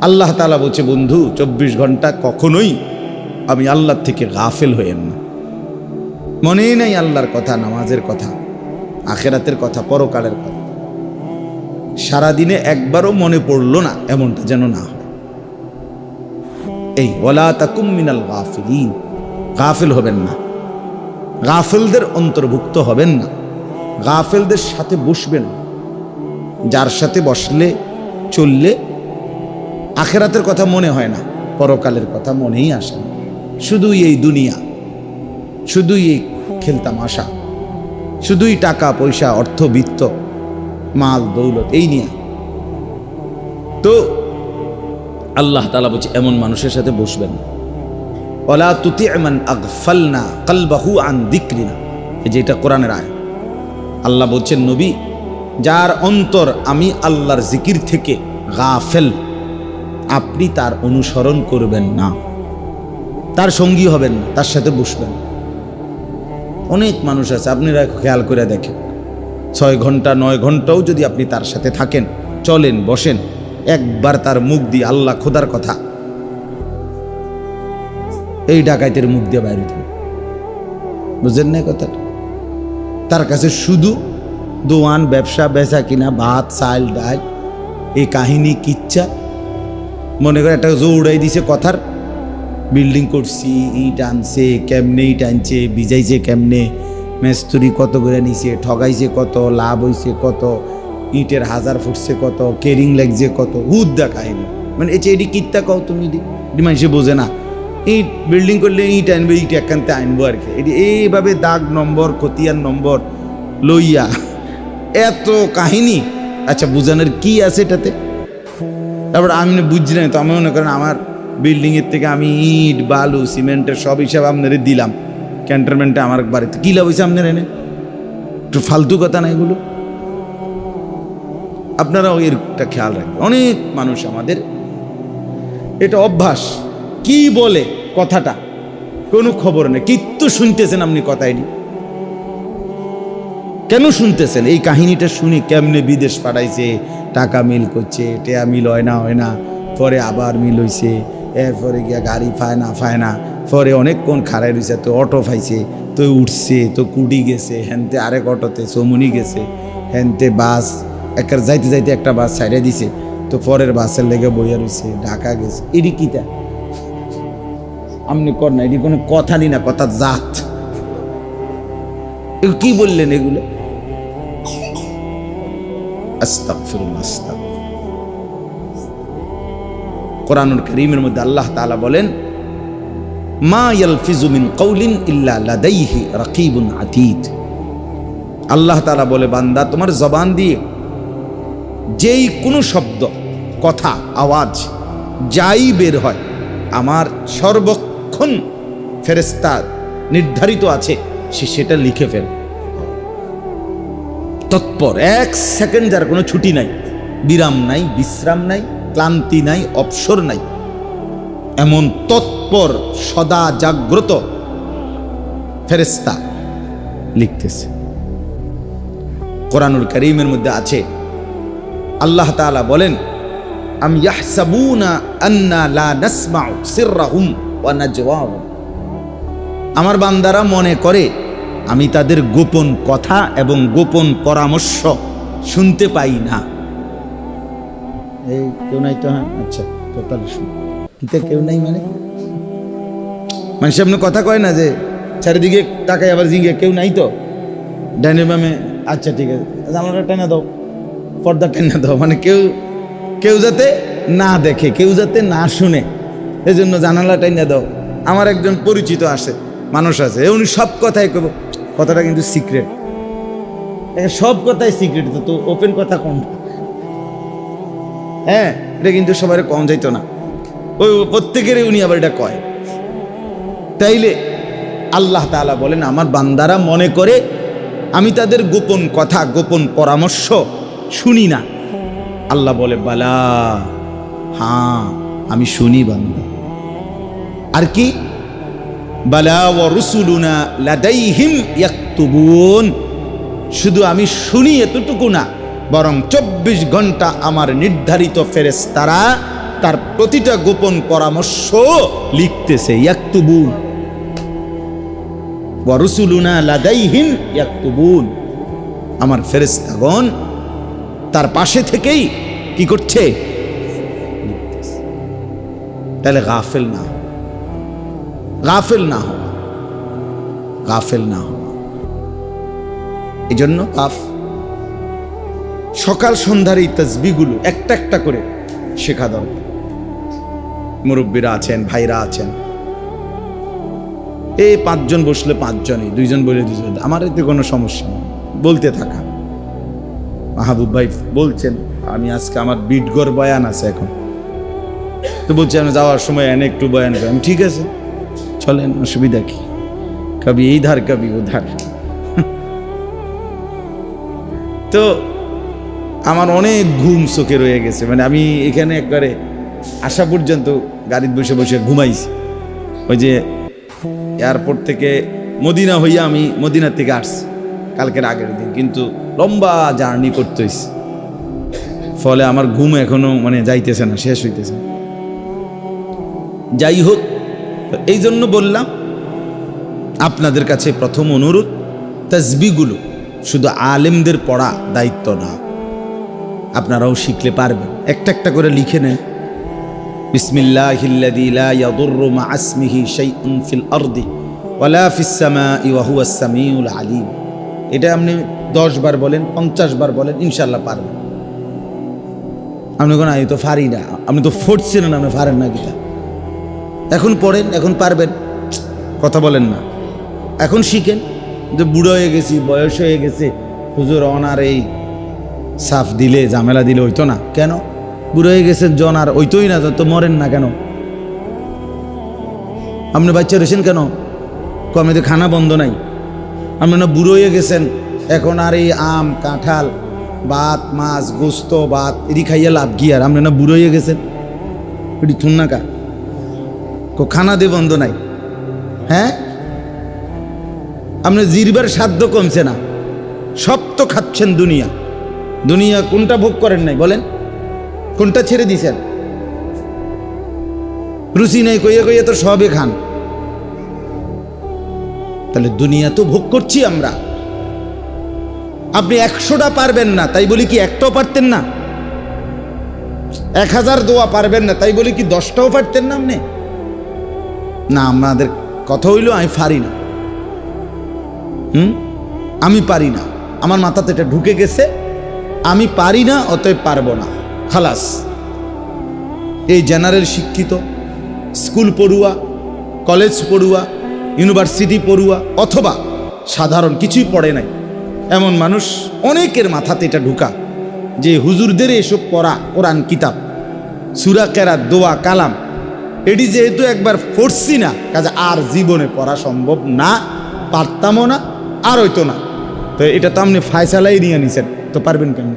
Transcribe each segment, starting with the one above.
আল্লাহ তালা বলছে, বন্ধু, চব্বিশ ঘণ্টা কখনোই আমি আল্লাহর থেকে গাফেল হইয়েন না। মনেই নাই আল্লাহর কথা, নামাজের কথা, আখেরাতের কথা, পরকালের কথা। সারাদিনে একবারও মনে পড়ল না, এমনটা যেন না হয়। এই ওলা তাকুম মিনাল গাফিলিন, গাফিল হবেন না। গাফেলদের অন্তর্ভুক্ত হবেন না। গাফেলদের সাথে বসবেন না। যার সাথে বসলে, চললে, আখেরাতের কথা মনে হয় না, পরকালের কথা মনেই আসে না। শুধুই এই দুনিয়া, শুধুই এই খেলতামাশা শুধুই টাকা, পয়সা, অর্থ অর্থবিত্ত মাল, দৌলত, এই নিয়ে। তো আল্লাহ তালা বলছে, এমন মানুষের সাথে বসবেন। ওলা তুতি এমন আগফালনা কালবাহু আন দিক্রিনা। এই যে এটা কোরআনের আয় আল্লাহ বলছেন, নবী যার অন্তর আমি আল্লাহর জিকির থেকে গাফেল, আপনি তার অনুসরণ করবেন না। তার সঙ্গী হবেন না, তার সাথে বসবেন অনেক মানুষ আছে, আপনারা খেয়াল করে দেখেন। ছয় ঘণ্টা, নয় ঘন্টাও যদি আপনি তার সাথে থাকেন, চলেন, বসেন, একবার তার মুখ দিয়ে আল্লাহ খোদার কথা। এই ডাকাইতের মুখ দিয়ে বাইরে দিন বুঝলেন না কথাটা? তার কাছে শুধু দোয়ান, ব্যবসা, বেচা কিনা, ভাত, চাল, ডাল, এই কাহিনী, কিচ্ছা। মনে করে একটা জো উড়াই দিছে কথার। বিল্ডিং করছি, ইট আনছে, কেমনে ইট আনছে, ভিজাইছে কেমনে, মেস্তুরি কত করে নিছে, ঠগাইছে কত, লাভ হইছে কত, ইটের হাজার ফুটছে কত, কেরিং লাগছে কত হুদ্দা কাহিনী। মানে যে এটি কিত্তা কও তুমি মানুষে বোঝে না। ইট, বিল্ডিং করলে ইট আনবে, ইট একান্তে আনব আর কি। এটি এইভাবে দাগ নম্বর, খতিয়ান নম্বর লইয়া এত কাহিনী। আচ্ছা বুঝানোর কি আছে এটাতে? তারপর আমি বুঝছি না তো আমি মনে করেন আমার বিল্ডিংয়ের থেকে আমি ইট, বালু সিমেন্টের সব হিসাব আপনাদের দিলাম। ক্যান্টনমেন্টে আমার বাড়িতে কী লাভ হয়েছে আপনার এনে? একটু ফালতু কথা না এগুলো? আপনারাও এরটা খেয়াল রাখবেন। অনেক মানুষ আমাদের এটা অভ্যাস। কি বলে কথাটা? কোনো খবর নেই। কিত্তু শুনতেছেন আপনি কথা এটি? কেন শুনতেছেন? এই কাহিনীটা শুনি কেমনে বিদেশ পাঠাইছে? টাকা মিল করছে, টেয়া মিল হয় না হয় না। পরে আবার মিল হইছে। এরপরে গিয়া গাড়ি ফায় না ফায় না। পরে অনেকক্ষণ খাড়াই রয়েছে তো অটো পাইছে তো উঠছে, তো কুডি গেছে, হেনতে আরেক অটোতে চমুনি গেছে, হেনতে বাস একের যাইতে যাইতে একটা বাস ছাইড়ে দিছে, তো পরের বাসের লেগে বইয়া রয়েছে ঢাকা গেছে। এটি কিটা? আপনি কর না এটি কোনো কথা নি না, কথা জাত। কি বললেন এগুলো। কোরআনুল করিমের মধ্যে আল্লাহ তাআলা বলেন, মা ইয়ালফিজু মিন কওলিন ইল্লা লাদাইহি রাকিবুন আতীদ। আল্লাহ তাআলা বলে, বান্দা, তোমার জবান দিয়ে যেই কোনো শব্দ, কথা, আওয়াজ যাই বের হয়, আমার সর্বক্ষণ ফেরেস্তা নির্ধারিত আছে। সে সেটা লিখে ফেল। তৎপর, এক সেকেন্ড যার কোনো ছুটি নাই। বিরাম নাই, বিশ্রাম নাই, ক্লান্তি নাই, অবসর নাই। এমন তৎপর, সদা জাগ্রত ফেরেস্তা লিখতেছে। কোরআনুল করিমের মধ্যে আছে, আল্লাহ তাআলা বলেন, আম আমার বান্দারা মনে করে আমি তাদের গোপন কথা এবং গোপন পরামর্শ শুনতে পাই না। এই কেউ নাই তো হ্যাঁ? আচ্ছা তো তাহলে শুন। কেউ নাই মানে? মানুষ এমনি কথা কয় না যে চারিদিকে তাকাই আবার জিগে কেউ নাই তো? ডাইনে বামে আচ্ছা ঠিক আছে। জানালাটা টেনে দাও পর্দা টেনে দাও মানে কেউ কেউ যাতে না দেখে কেউ যাতে না শুনে। এই জন্য জানালা টেনে দাও। আমার একজন পরিচিত আসে মানুষ আছে উনি সব কথাই কব। কথাটা কিন্তু সিক্রেট সব কথাই সিক্রেট তো ওপেন কথা কোন? হ্যাঁ এটা কিন্তু সবার কম যাইতো না। ওই প্রত্যেকেরই উনি আবার এটা কয়। তাইলে আল্লাহ তাআলা বলেন, আমার বান্দারা মনে করে আমি তাদের গোপন কথা, গোপন পরামর্শ শুনি না। আল্লাহ বলে, বালা হ্যাঁ আমি শুনি বান্দা। আর কি? বালা শুধু আমি শুনি এতটুকু না, বরং চব্বিশ ঘণ্টা আমার নির্ধারিত ফেরেস্তারা তার প্রতিটা গোপন পরামর্শ লিখতেছে, ইয়াক্তুবুন। লাদাইহিম আমার ফেরেস্তাগণ তার পাশে থেকেই কি করছে? তাহলে গাফেল না। গাফেল না হওয়া গাফেল না হওয়া এই জন্য কাফ সকাল সন্ধ্যার এই তসবিগুলো একটা একটা করে শেখা দরকার। মুরব্বীরা আছেন, ভাইরা আছেন। এই পাঁচজন বসলে পাঁচজনই, দুইজন বলে দুইজন। আমার এতে কোনো সমস্যা নেই। বলতে থাকা। মাহবুব ভাই বলছেন, আমি আজকে আমার বিটগর বয়ান আছে এখন। তো বলছি আমি যাওয়ার সময় এনে একটু বয়ান করি। আমি ঠিক আছে। চলেন, অসুবিধা কি? কবি এই ধার, কবি ও ধার। তো আমার অনেক ঘুম চোখে রয়ে গেছে। মানে আমি এখানে একবারে আসা পর্যন্ত গাড়িতে বসে বসে ঘুমাইছি। ওই যে এয়ারপোর্ট থেকে মদিনা হইয়া আমি মদিনা থেকে আসছি, কালকের আগের দিন। কিন্তু লম্বা জার্নি করতে ফলে আমার ঘুম এখনও মানে যাইতেছে না, শেষ হইতেছে। যাই হোক এই জন্য বললাম, আপনাদের কাছে প্রথম অনুরোধ তসবিগুলো শুধু আলেমদের পড়া দায়িত্ব না, আপনারাও শিখলে পারবেন। একটা একটা করে লিখে নেন। আলিম। এটা আপনি দশ বার বলেন, পঞ্চাশ বার বলেন ইনশাল্লাহ পারবেন। আপনি কোনো, আমি তো পারি না। আপনি তো ফোটছেন না আপনি পারেন না গীতা এখন পড়েন এখন পারবেন। কথা বলেন না। এখন শিখেন যে বুড়ো হয়ে গেছি বয়স হয়ে গেছে হুজুর অনার এই সাফ দিলে ঝামেলা দিলে হইতো না। কেন? বুড়ো হয়ে গেছেন জন আর ওইতোই না তো মরেন না কেন? আপনি বাচ্চা রয়েছেন কেন? কমে তো খানা বন্ধ নাই। আপনি না বুড়ো হয়ে গেছেন এখন আর এই আম কাঁঠাল ভাত মাছ গোস্ত ভাত এটি খাইয়া লাভ কি আর? আপনি না বুড়ো হয়ে গেছেন? এটি থুন না কা কো? খানা দে বন্ধ নাই। হ্যাঁ? আপনার জিরবার সাধ্য কমছে না। সব তো খাচ্ছেন দুনিয়া। দুনিয়া কোনটা ভোগ করেন নাই বলেন? কোনটা ছেড়ে দিছেন? রুচি নাই, কইয়ে কইয়ে তো সবে খান। তাহলে দুনিয়া তো ভোগ করছি আমরা। আপনি একশোটা পারবেন না, তাই বলি কি একটাও পারতেন না? এক হাজার দোয়া পারবেন না, তাই বলি কি দশটাও পারতেন না আপনি? না, আমাদের কথা হইল আমি পারি না। হুম? আমি পারি না। আমার মাথাতে এটা ঢুকে গেছে। আমি পারি না, অতএব পারব না। খালাস। এই জেনারেল শিক্ষিত, স্কুল পড়ুয়া, কলেজ পড়ুয়া, ইউনিভার্সিটি পড়ুয়া, অথবা সাধারণ কিছুই পড়ে নাই, এমন মানুষ অনেকের মাথাতে এটা ঢুকা, যে হুজুরদের এসব পড়া কোরআন কিতাব, সুরা কেরা দোয়া, কালাম এটি যেহেতু একবার পড়ছি না, কাজে আর জীবনে পড়া সম্ভব না, পারতামও না, আর হইতো না। তো এটা তো আপনি ফায়সালাই নিয়ে নিছেন, তো পারবেন কেন?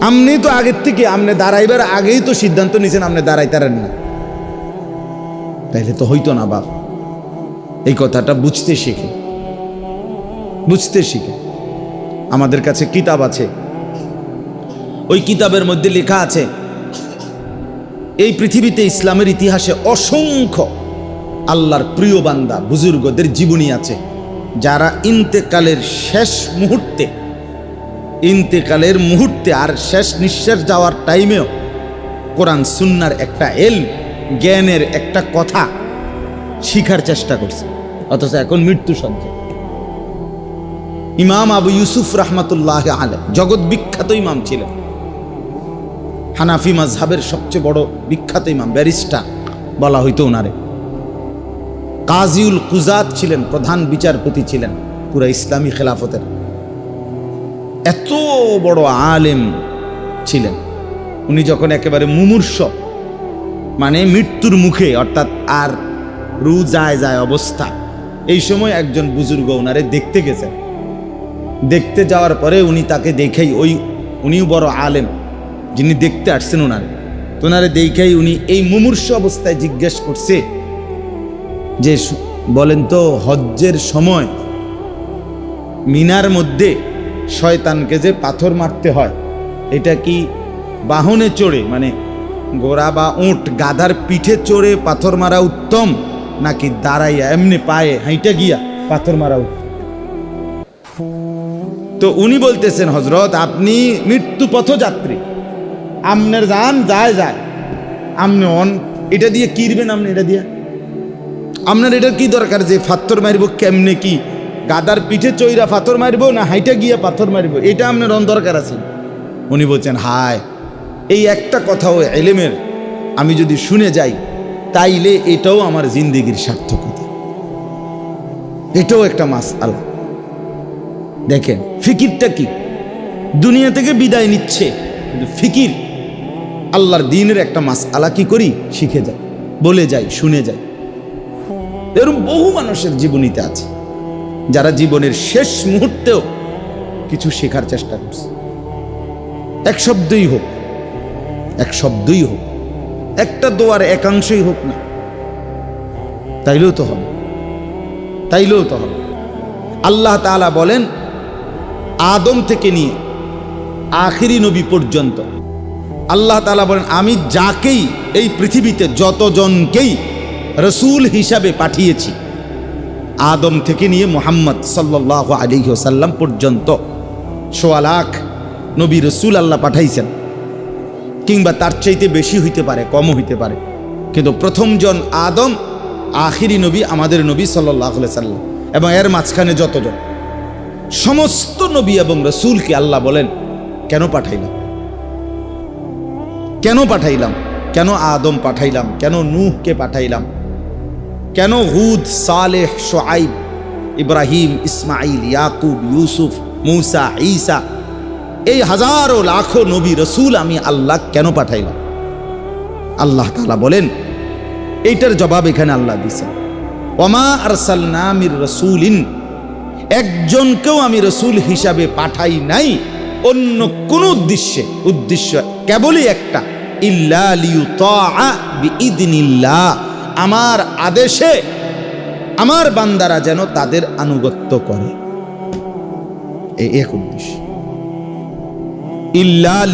আপনি তো আগের থেকে আপনি দাঁড়াইবার আগেই তো সিদ্ধান্ত নিছেন আপনি দাঁড়াইতারেন না। তাইলে তো হইতো না বাপ। এই কথাটা বুঝতে শিখে। বুঝতে শিখে। আমাদের কাছে কিতাব আছে। ওই কিতাবের মধ্যে লেখা আছে এই পৃথিবীতে ইসলামের ইতিহাসে অসংখ্য আল্লাহর প্রিয় বান্দা, বুজুর্গদের জীবনী আছে, যারা ইন্তেকালের শেষ মুহূর্তে, ইন্তেকালের মুহূর্তে আর শেষ নিঃশ্বাস যাওয়ার টাইমেও কোরআন সুন্নার একটা এল, জ্ঞানের একটা কথা শিখার চেষ্টা করছে। অথচ এখন মৃত্যু সজ্জা ইমাম আবু ইউসুফ রহমাতুল্লাহ আলে জগৎ বিখ্যাত ইমাম ছিলেন। হানাফি মাজহাবের সবচেয়ে বড় বিখ্যাত ইমাম, ব্যারিস্টার বলা হইতো ওনারে কাজিউল কুজাত ছিলেন, প্রধান বিচারপতি ছিলেন পুরা ইসলামী খেলাফতের। এত বড় আলেম ছিলেন। উনি যখন একেবারে মুমূর্ষ মানে মৃত্যুর মুখে, অর্থাৎ আর রু যায় যায় অবস্থা, এই সময় একজন বুজুর্গ ওনারে দেখতে গেছেন। দেখতে যাওয়ার পরে উনি তাকে দেখেই ওই, উনিও বড় আলেম। যিনি দেখতে আসছেন ওনারে। তো ওনারে দেখেই উনি এই মুমূর্ষ অবস্থায় জিজ্ঞেস করছে যে বলেন তো, হজ্জের সময় মিনার মধ্যে শয়তানকে যে পাথর মারতে হয়, এটা কি বাহনে চড়ে মানে গোড়া বা উঁট, গাধার পিঠে চড়ে পাথর মারা উত্তম, নাকি দাঁড়াইয়া এমনি পায়ে হাইটা গিয়া পাথর মারা উত্তম? তো উনি বলতেছেন হজরত আপনি মৃত্যু পথযাত্রী আপনার যান যায় যায়। আপনি অন, এটা দিয়ে কিরবেন আপনি এটা দিয়ে? আপনার এটা কি দরকার যে পাথর মারিব কেমনে কি? গাদার পিঠে চইরা পাথর মারব না হাইটা গিয়ে পাথর মারব? এটা আপনার অন দরকার আছে। উনি বলছেন, হায়, এই একটা কথাও এলেমের, আমি যদি শুনে যাই, তাইলে এটাও আমার জিন্দিগির সার্থকতা। এটাও একটা মাস আলা দেখেন, ফিকিরটা কি? দুনিয়া থেকে বিদায় নিচ্ছে, কিন্তু ফিকির আল্লাহর দিনের একটা মাস আলা কি করি? শিখে যাই, বলে যাই, শুনে যাই। এরকম বহু মানুষের জীবনীতে আছে, যারা জীবনের শেষ মুহূর্তেও কিছু শেখার চেষ্টা করছে। এক শব্দই হোক, এক শব্দই হোক, একটা দোয়ার একাংশই হোক না, তাইলেও তো হবে, তাইলেও তো হবে। আল্লাহ তাআলা বলেন, আদম থেকে নিয়ে আখিরি নবী পর্যন্ত আল্লাহ তাআলা বলেন, আমি যাকেই এই পৃথিবীতে যতজনকেই রসুল হিসাবে পাঠিয়েছি, আদম থেকে নিয়ে মোহাম্মদ সাল্লাহ আলিহাসাল্লাম পর্যন্ত সোয়া লাখ নবী রসুল আল্লাহ পাঠাইছেন। কিংবা তার চাইতে বেশি হইতে পারে, কমও হইতে পারে। কিন্তু প্রথমজন আদম, আখিরি নবী আমাদের নবী সাল্লাহ সাল্লাম এবং এর মাঝখানে যতজন। সমস্ত নবী এবং রসুলকে আল্লাহ বলেন, কেন পাঠাইলাম কেন পাঠাইলাম? কেন আদম পাঠাইলাম? কেন নূহকে পাঠাইলাম? কেন হুদ, সালেহ সোয়াইব ইব্রাহিম ইসমাইল ইয়াকুব, ইউসুফ, মুসা, ঈসা, এই হাজারো, লাখো নবী, রসুল আমি আল্লাহ কেন পাঠাইলাম? আল্লাহ তালা বলেন, এইটার জবাব এখানে আল্লাহ দিছেন ওমা আরসালনামির রসুলিন, একজনকেও আমি রসুল হিসাবে পাঠাই নাই, অন্য কোন উদ্দেশ্যে। উদ্দেশ্য কেবলই একটা। ইল্লা আমার আদেশে আমার বান্দারা যেন তাদের আনুগত্য করে। এক ইল্লা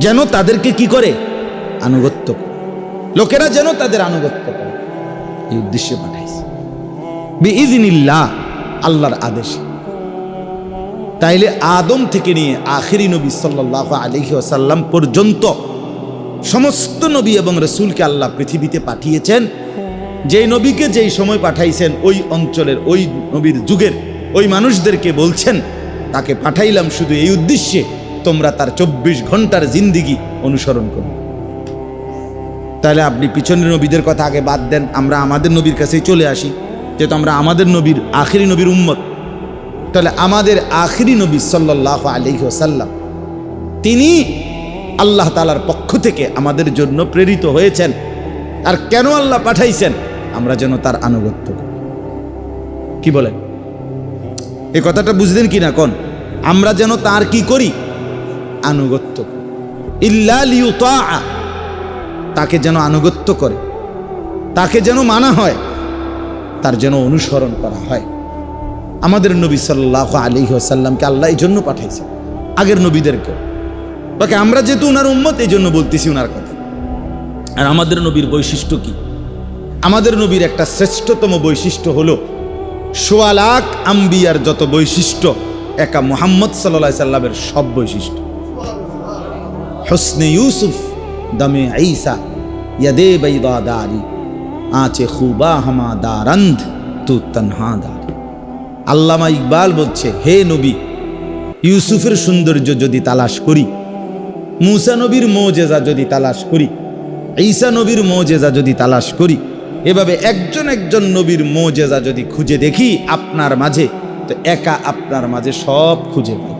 যেন তাদেরকে কি করে? আনুগত্য করে। লোকেরা যেন তাদের আনুগত্য করে। এই উদ্দেশ্যে পাঠাইছে। বিইদিনিল্লাহ, আল্লাহর আদেশে। তাইলে আদম থেকে নিয়ে আখেরি নবী সাল্লাহ আলহি আসাল্লাম পর্যন্ত সমস্ত নবী এবং রসুলকে আল্লাহ পৃথিবীতে পাঠিয়েছেন। যেই নবীকে যেই সময় পাঠাইছেন, ওই অঞ্চলের, ওই নবীর যুগের, ওই মানুষদেরকে বলছেন, তাকে পাঠাইলাম শুধু এই উদ্দেশ্যে, তোমরা তার চব্বিশ ঘণ্টার জিন্দিগি অনুসরণ করো। তাহলে আপনি পিছনের নবীদের কথা আগে বাদ দেন, আমরা আমাদের নবীর কাছেই চলে আসি, যেহেতু আমরা আমাদের নবীর, আখেরি নবীর উম্মত। তাহলে আমাদের আখিরি নবী সাল্লাহ আলহি সাল্লাম তিনি আল্লাহ তালার পক্ষ থেকে আমাদের জন্য প্রেরিত হয়েছেন। আর কেন আল্লাহ পাঠাইছেন? আমরা যেন তার আনুগত্য করি। কি বলেন? এ কথাটা বুঝলেন কি না কোন? আমরা যেন তার কি করি? আনুগত্য ইল্লা লিউতাআ, তাকে যেন আনুগত্য করে। তাকে যেন মানা হয়, তার যেন অনুসরণ করা হয়। আমাদের নবী সাল্লাহ আলী হাসাল্লামকে আল্লাহ এই জন্য পাঠাইছে। আগের নবীদেরকেও। বাকি আমরা যেহেতু ওনার উম্মত, এই জন্য বলতেছি ওনার কথা। আর আমাদের নবীর বৈশিষ্ট্য কি? আমাদের নবীর একটা শ্রেষ্ঠতম বৈশিষ্ট্য হলো, সোয়া লাখ আম্বিয়ার যত বৈশিষ্ট্য, একা মোহাম্মদ সাল্লা সাল্লামের সব বৈশিষ্ট্য। হসনে ইউসুফ, দমে আইসা ইয়াদে বৈদা দারি, আচে খুবা হামা দারান্ধ তু তনহা দার। আল্লামা ইকবাল বলছে, হে নবী, ইউসুফের সৌন্দর্য যদি তালাশ করি, মুসা নবীর মোজেজা যদি তালাশ করি, ঈসা নবীর মোজেজা যদি তালাশ করি, এভাবে একজন একজন নবীর মোজেজা যদি খুঁজে দেখি আপনার মাঝে, তো একা আপনার মাঝে সব খুঁজে পাই।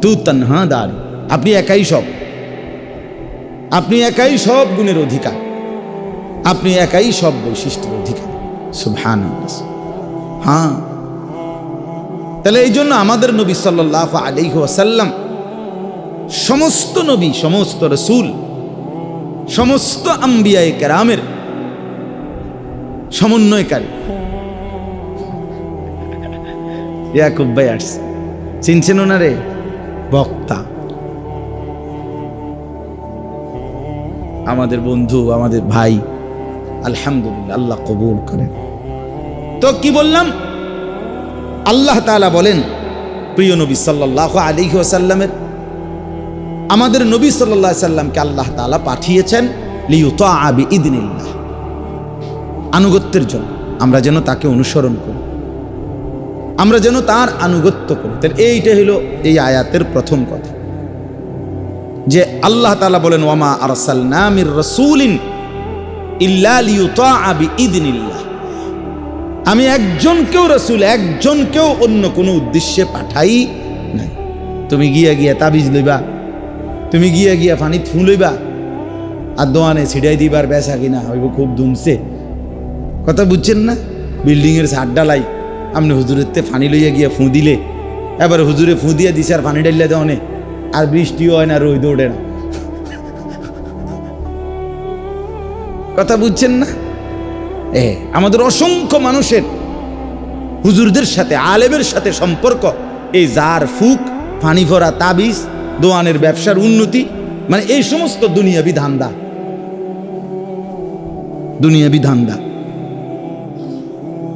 তু তনহা দারি, আপনি একাই সব। আপনি একাই সব গুণের অধিকার। আপনি একাই সব বৈশিষ্ট্যের অধিকার। সুবহান হ্যাঁ। তাহলে এই জন্য আমাদের নবী সাল্লাহ আলিহ আসাল্লাম সমস্ত নবী, সমস্ত রসুল, সমস্ত আম্বিয়ায় কেরামের সমন্বয়কারী। ইয়াকুব ভাই আসছে। চিনছেন ওনারে? বক্তা। আমাদের বন্ধু, আমাদের ভাই, আলহামদুলিল্লাহ, আল্লাহ কবুল করেন। তো কি বললাম? আল্লাহ তালা বলেন, প্রিয় নবী সাল্লাহ আলী আমাদের নবী সাল্লা সাল্লামকে আল্লাহ তালা পাঠিয়েছেন লিউতা আবি ইদিনিল্লাহ আনুগত্যের জন্য আমরা যেন তাকে অনুসরণ করি। আমরা যেন তার আনুগত্য করি। তাহলে এইটা হলো এই আয়াতের প্রথম কথা। যে আল্লাহ তালা বলেন ওয়ামা আরসাল নামির রসুলিন ইল্লা লিউতা আবি ইদিনিল্লাহ আমি একজনকেও রসুল, একজনকেও অন্য কোনো উদ্দেশ্যে পাঠাই নাই। তুমি গিয়া গিয়া তাবিজ লইবা, তুমি গিয়া গিয়া পানি থু লইবা, আর দোয়ানে ছিড়াই দিবার বেসা কিনা হইব খুব দুমছে। কথা বুঝছেন না? বিল্ডিংয়ের ছাদ ডালাই আপনি হুজুরের তে ফানি লইয়া গিয়া ফুঁ দিলে, এবার হুজুরে ফুঁ দিয়া দিছে আর ফানি ডাইলে দেওয়ানে আর বৃষ্টিও হয় না রোদ ওঠে না। কথা বুঝছেন না? এ, আমাদের অসংখ্য মানুষের হুজুরদের সাথে, আলেমের সাথে সম্পর্ক। এই জার, ফুক ফানি ভরা তাবিজ, দোয়ানের ব্যবসার উন্নতি মানে এই সমস্ত দুনিয়াবি ধান্দা। দুনিয়াবি ধান্দা।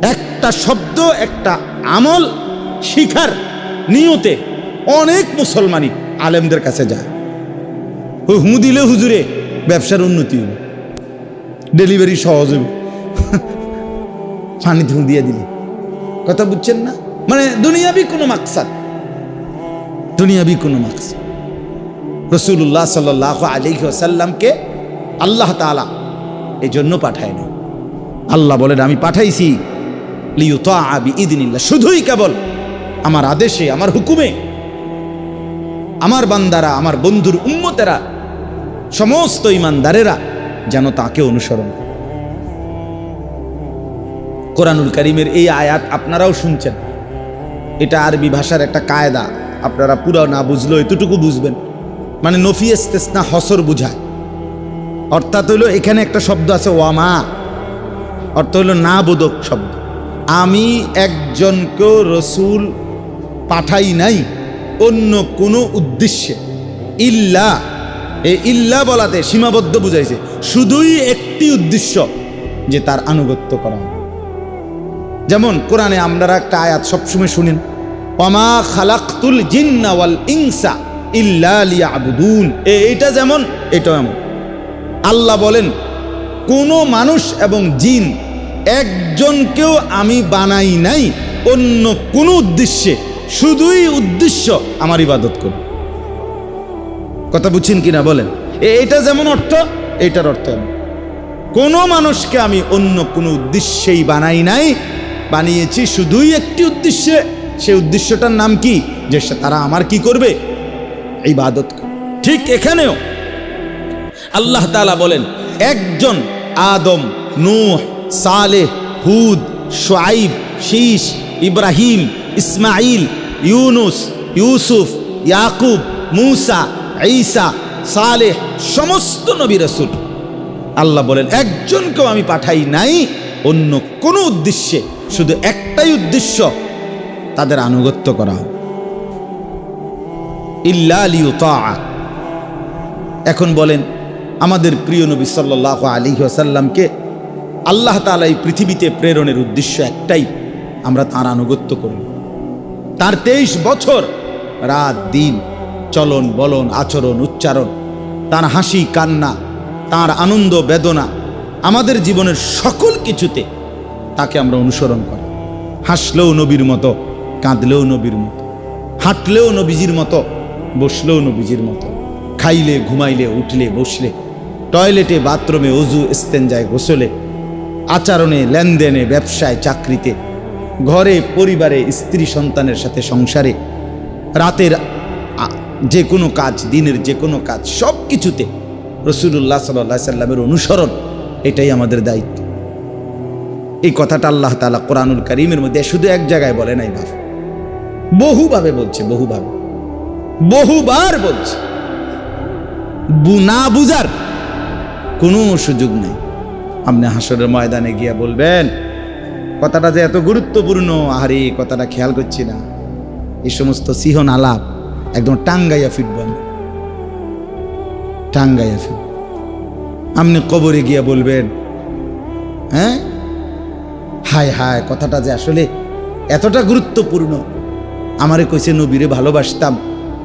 একটা শব্দ, একটা আমল শিখার নিয়তে অনেক মুসলমানই আলেমদের কাছে যায়। ওই দিলে হুজুরে ব্যবসার উন্নতি হবে। ডেলিভারি সহজ হবে। পানি ধু দিয়ে দিলে। কথা বুঝছেন না? মানে দুনিয়াবি কোনো মাকসাদ। দুনিয়াবি কোনো মাকসাদ। রসুল্লাহ সাল আলী সাল্লামকে আল্লাহ তালা এই জন্য পাঠায় না আল্লাহ বলেন, আমি পাঠাইছি লিউতা আবি ইদিনিল্লা শুধুই কেবল আমার আদেশে, আমার হুকুমে, আমার বান্দারা, আমার বন্ধুর উম্মতেরা, সমস্ত ইমানদারেরা যেন তাকে অনুসরণ করে। কোরআনুল করিমের এই আয়াত আপনারাও শুনছেন। এটা আরবি ভাষার একটা কায়দা। আপনারা পুরো না বুঝলেও এতটুকু বুঝবেন। মানে নফি এস্তেসনা হসর বুঝায়। অর্থাৎ হইল এখানে একটা শব্দ আছে ওয়ামা। অর্থ হইল না বোধক শব্দ। আমি একজনকেও রসুল পাঠাই নাই অন্য কোনো উদ্দেশ্যে। ইল্লা এই ইল্লা বলাতে সীমাবদ্ধ বুঝাইছে। শুধুই একটি উদ্দেশ্য, যে তার আনুগত্য করা যেমন কোরআনে আমরা একটা আয়াত সবসময় শুনেন অমা খালাক্তুল জিন্না ওয়াল ইনসা ইল্লা এইটা যেমন এটা এমন। আল্লাহ বলেন, কোনো মানুষ এবং জিন একজনকেও আমি বানাই নাই, অন্য কোনো উদ্দেশ্যে, শুধুই উদ্দেশ্য আমার ইবাদত করব। কথা বুঝছেন কিনা বলেন? এটা যেমন অর্থ এটার অর্থ এমন। কোনো মানুষকে আমি অন্য কোনো উদ্দেশ্যেই বানাই নাই বানিয়েছি শুধুই একটি উদ্দেশ্যে। সেই উদ্দেশ্যটার নাম কি? যে তারা আমার কি করবে? ইবাদত করবে। ঠিক এখানেও আল্লাহ তালা বলেন, একজন আদম, নূহ, সালেহ, হুদ, শুআইব শীশ ইব্রাহিম ইসমাইল ইউনুস, ইউসুফ, ইয়াকুব, মুসা, ঈসা, সালেহ, সমস্ত নবী রাসূল। আল্লাহ বলেন, একজনকেও আমি পাঠাই নাই, অন্য কোনো উদ্দেশ্যে। শুধু একটাই উদ্দেশ্য, তাদের আনুগত্য করা। ইল্লা এখন বলেন, আমাদের প্রিয় নবী সাল্লাহ আলী আসাল্লামকে আল্লাহ তালা এই পৃথিবীতে প্রেরণের উদ্দেশ্য একটাই, আমরা তাঁর আনুগত্য করি। তার তেইশ বছর রাত, দিন, চলন, বলন, আচরণ, উচ্চারণ, তার হাসি, কান্না, তার আনন্দ, বেদনা, আমাদের জীবনের সকল কিছুতে তাকে আমরা অনুসরণ করি। হাসলেও নবীর মতো, কাঁদলেও নবীর মতো, হাঁটলেও নবীজির মতো, বসলেও নবীজির মতো, খাইলে, ঘুমাইলে, উঠলে, বসলে, টয়লেটে, বাথরুমে, অজু, ইস্তেঞ্জায়, গোসলে, আচরণে, লেনদেনে, ব্যবসায়, চাকরিতে, ঘরে, পরিবারে, স্ত্রী, সন্তানের সাথে সংসারে, রাতের যে কোনো কাজ, দিনের যে কোনো কাজ সব কিছুতে রসুল্লাহ সাল্লাহ সাল্লামের অনুসরণ, এটাই আমাদের দায়িত্ব। এই কথাটা আল্লাহ তালা কোরআনুল করিমের মধ্যে শুধু এক জায়গায় বলে নাই বাপ বহুভাবে বলছে, বহুভাবে। বহুবার বলছে। না বুঝার কোনো সুযোগ নেই। আপনি হাসরের ময়দানে গিয়ে বলবেন, কথাটা যে এত গুরুত্বপূর্ণ আরে কথাটা খেয়াল করছি না। এই সমস্ত সিহন আলাপ একদম টাঙ্গাইয়া ফিটব আমি টাঙ্গাইয়া ফিট আপনি কবরে গিয়া বলবেন হ্যাঁ? হায় হায়, কথাটা যে আসলে এতটা গুরুত্বপূর্ণ। আমারে কইছে, নবীরে ভালোবাসতাম,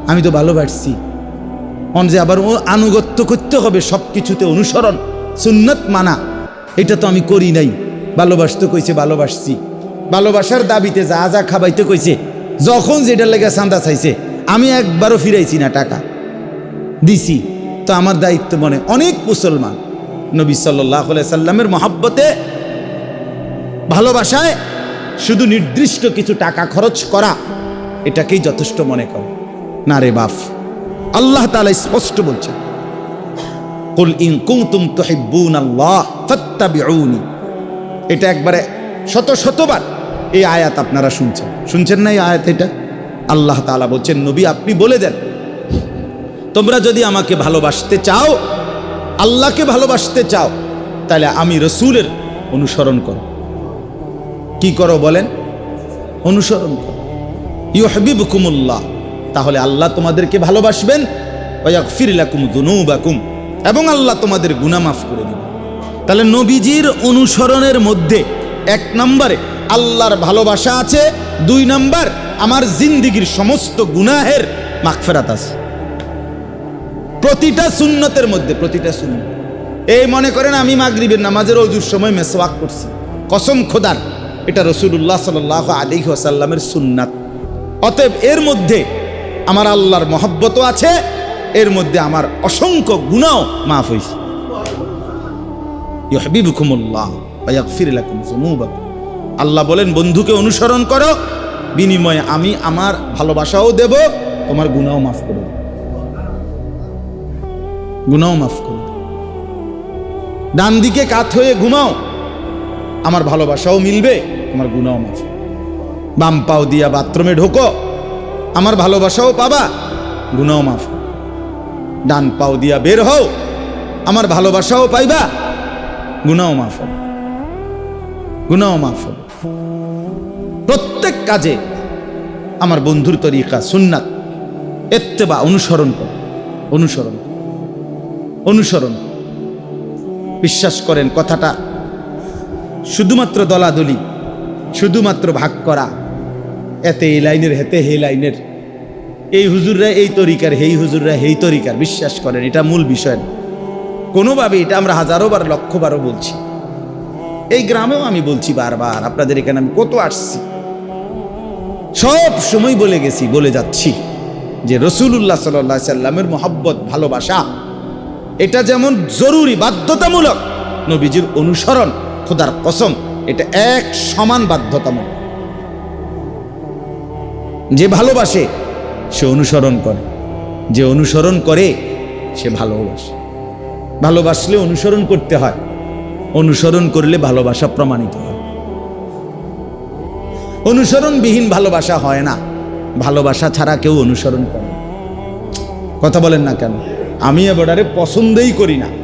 আমি তো ভালোবাসছি। অন যে আবার ও আনুগত্য করতে হবে সব কিছুতে অনুসরণ, সুন্নত মানা, এটা তো আমি করি নাই। ভালোবাসতে কইছে, ভালোবাসছি। ভালোবাসার দাবিতে যা যা খাবাইতে কইছে, যখন যেটার লেগে চান্দা চাইছে, আমি একবারও ফিরাইছি না টাকা। দিছি। তো আমার দায়িত্ব মনে, অনেক মুসলমান নবী সাল্লাহ সাল্লামের মহাব্বতে ভালোবাসায় শুধু নির্দিষ্ট কিছু টাকা খরচ করা, এটাকেই যথেষ্ট মনে করে। না রে বাফ আল্লাহ তাআলা স্পষ্ট বলছেন, কুল ইন কুনতুম তুহিব্বুন আল্লাহ ফাত্তাবিউনি। এটা একবারে শত শতবার এই আয়াত আপনারা শুনছেন। শুনছেন না এই আয়াত এটা? আল্লাহ তাআলা বলছেন, নবী, আপনি বলে দেন, তোমরা যদি আমাকে ভালোবাসতে চাও, আল্লাহকে ভালোবাসতে চাও, তাহলে আমি রসুলের অনুসরণ করো কি করো বলেন? অনুসরণ করো। ইউহবিবকুমুল্লাহ। তাহলে আল্লাহ তোমাদেরকে ভালোবাসবেন ওয়াগফিরলাকুম যুনুবাকুম, এবং আল্লাহ তোমাদের গুনাহ মাফ করে দিবেন। তাহলে নবীজির অনুসরণের মধ্যে এক নম্বরে আল্লাহর ভালোবাসা আছে, দুই নম্বর আমার জিন্দিগির সমস্ত গুনাহের মাগফিরাত আছে। প্রতিটা সুন্নতের মধ্যে, প্রতিটা সুন্নত। এই মনে করেন আমি মাগরিবের নামাজের অজুর সময় মেসওয়াক করছি। কসম খোদার। এটা রসুল্লাহ সাল আলী আসাল্লামের সুন্নাত। অতএব এর মধ্যে আমার আল্লাহর মহব্বতও আছে, এর মধ্যে আমার অসংখ্য গুণাও মাফ হয়েছে আল্লাহ বলেন, বন্ধুকে অনুসরণ করো, বিনিময়ে আমি আমার ভালোবাসাও দেব, তোমার গুনাও মাফ করে দেব। গুনাও মাফ করে দেব। ডান দিকে কাত হয়ে ঘুমাও। আমার ভালোবাসাও মিলবে, তোমার গুনাও মাফ বাম পাও দিয়া বাথরুমে ঢোকো, আমার ভালোবাসাও পাবা গুনাও মাফ। ডান পাও দিয়া বের হও, আমার ভালোবাসাও পাইবা গুনাও মাফ গুনাও মাফ প্রত্যেক কাজে আমার বন্ধুর তরিকা সুন্নাত, এত্তেবা অনুসরণ কর, অনুসরণ অনুসরণ বিশ্বাস করেন কথাটা শুধুমাত্র দলাদলি, শুধুমাত্র ভাগ করা। এতে এই লাইনের, হেতে হে লাইনের। এই হুজুররা এই তরিকার, হেই হুজুররা হেই তরিকার, বিশ্বাস করেন, এটা মূল বিষয়। না কোনোভাবে এটা আমরা হাজারো বার, লক্ষ বারও বলছি। এই গ্রামেও আমি বলছি বারবার, আপনাদের এখানে আমি কত আসছি। সব সময় বলে গেছি, বলে যাচ্ছি যে রসুল্লাহ সাল্লাহ সাল্লামের মোহাব্বত, ভালোবাসা, এটা যেমন জরুরি, বাধ্যতামূলক, নবীজির অনুসরণ খোদার কসম, এটা এক সমান বাধ্যতামূলক। যে ভালোবাসে, সে অনুসরণ করে। যে অনুসরণ করে, সে ভালোবাসে। ভালোবাসলে অনুসরণ করতে হয়, অনুসরণ করলে ভালোবাসা প্রমাণিত হয়। অনুসরণবিহীন ভালোবাসা হয় না, ভালোবাসা ছাড়া কেউ অনুসরণ করে কথা বলেন না কেন? আমি এবারে পছন্দই করি না।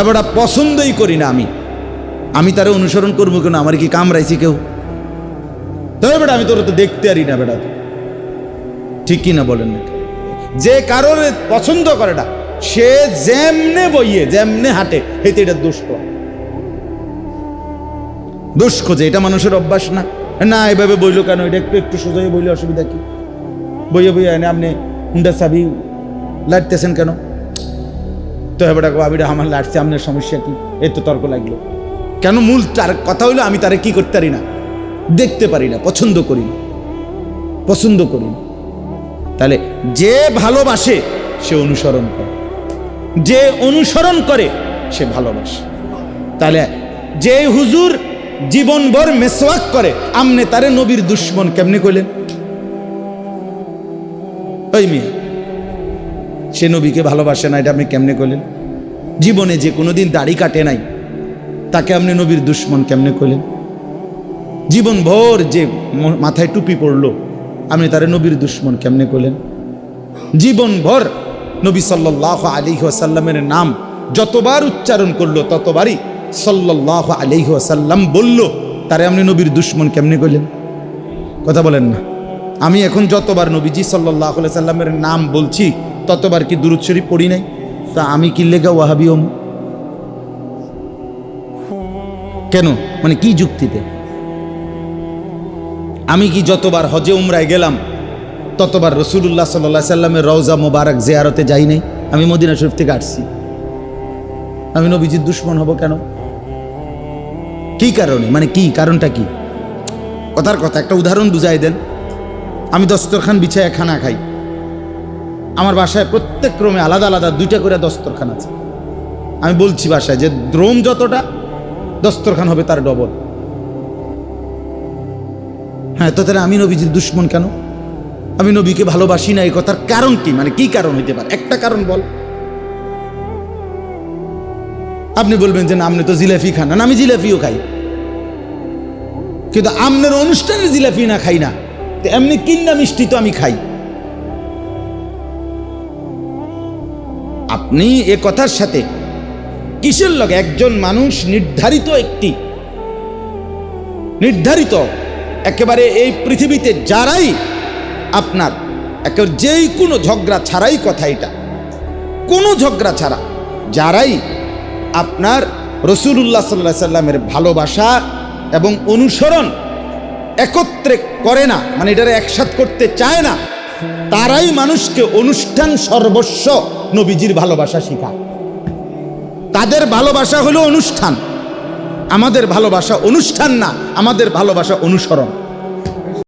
এবারে পছন্দই করি না আমি। আমি তারে অনুসরণ করব কেন? আমার কি কামড়াইছি কেউ? তবে বেটা, আমি তোর তো দেখতে পারি না বেটা। ঠিক কি না বলেন না? যে কারোর পছন্দ করে না, সে যেমনে বইয়ে, যেমনে হাঁটে, হেতে এটা দুষ্ক করে যে এটা মানুষের অভ্যাস না। না, এভাবে বইলো কেন? এটা একটু একটু সোজাই বইলে অসুবিধা কি? বইয়ে বইয়ে এনে আপনি হুন্ডা চাবি লাটতেছেন কেন? তো হেবাটা আবিটা আমার লাটছে আপনার সমস্যা কি? এই তো তর্ক লাগল। কেন মূল তার কথা হইল, আমি তারে কি করতে পারি না? দেখতে পারি না, পছন্দ করি না। পছন্দ করি না। তাহলে যে ভালোবাসে, সে অনুসরণ করে। যে অনুসরণ করে, সে ভালোবাসে। তাহলে যে হুজুর জীবনভর মেসওয়াক করে, আমনে তারে নবীর দুশ্মন কেমনে কইলেন? ওই মেয়ে। সে নবীকে ভালোবাসে না, এটা আপনি কেমনে করলেন? জীবনে যে কোনোদিন দাড়ি কাটে নাই, তাকে আপনি নবীর দুশ্মন কেমনে করলেন? জীবন ভর যে মাথায় টুপি পড়ল, আপনি তারে নবীর দুশ্মন কেমনে করলেন? জীবন ভর নবী সাল্লাহ আলী আসাল্লামের নাম যতবার উচ্চারণ করল, ততবারই সাল্লাহ আলী আসাল্লাম বলল, তারে আপনি নবীর দুশ্মন কেমনে করলেন? কথা বলেন না। আমি এখন যতবার নবীজি সাল্লাহ সাল্লামের নাম বলছি ততবার কি দুরুদ শরীফ পড়ি নাই? তা আমি কি লেগা ওয়াহাবি হম? কেন? মানে কি যুক্তিতে? আমি কি যতবার হজে উমরায় গেলাম, ততবার রসুল্লাহ সাল্লাহ সাল্লামের রওজা মোবারক জিয়ারতে যাই নাই? আমি মদিনা শরীফ থেকে আসছি। আমি নবীজির দুশ্মন হব কেন? কি কারণে? মানে কি? কারণটা কি? কথার কথা, একটা উদাহরণ বুঝাই দেন। আমি দস্তরখান বিছায় খানা খাই। আমার বাসায় প্রত্যেক ক্রমে আলাদা আলাদা দুইটা করে দস্তরখান আছে। আমি বলছি বাসায় যে দ্রোম যতটা, দস্তরখান হবে তার ডবল। হ্যাঁ তো তাহলে আমি নবীজির দুশ্মন কেন? আমি নবীকে ভালোবাসি না, এই কথার কারণ কি? মানে কি কারণ হইতে পারে? একটা কারণ বল। আপনি বলবেন যে না, আপনি তো জিলাফি খান না। আমি জিলাফিও খাই। কিন্তু আমনের অনুষ্ঠানের জিলাফি না খাই না। এমনি কিন্না মিষ্টি তো আমি খাই। আপনি এ কথার সাথে কিসের লগে? একজন মানুষ নির্ধারিত একটি। নির্ধারিত। একেবারে এই পৃথিবীতে যারাই আপনার একেবারে যেই কোনো ঝগড়া ছাড়াই কথা এটা। কোনো ঝগড়া ছাড়া। যারাই আপনার রসুল্লাহ সাল্লাহ সাল্লামের ভালোবাসা এবং অনুসরণ একত্রে করে না মানে এটারে একসাথ করতে চায় না, তারাই মানুষকে অনুষ্ঠান সর্বস্ব নবীজির ভালোবাসা শিখা। তাদের ভালোবাসা হলো অনুষ্ঠান। আমাদের ভালোবাসা অনুষ্ঠান না আমাদের ভালোবাসা অনুসরণ।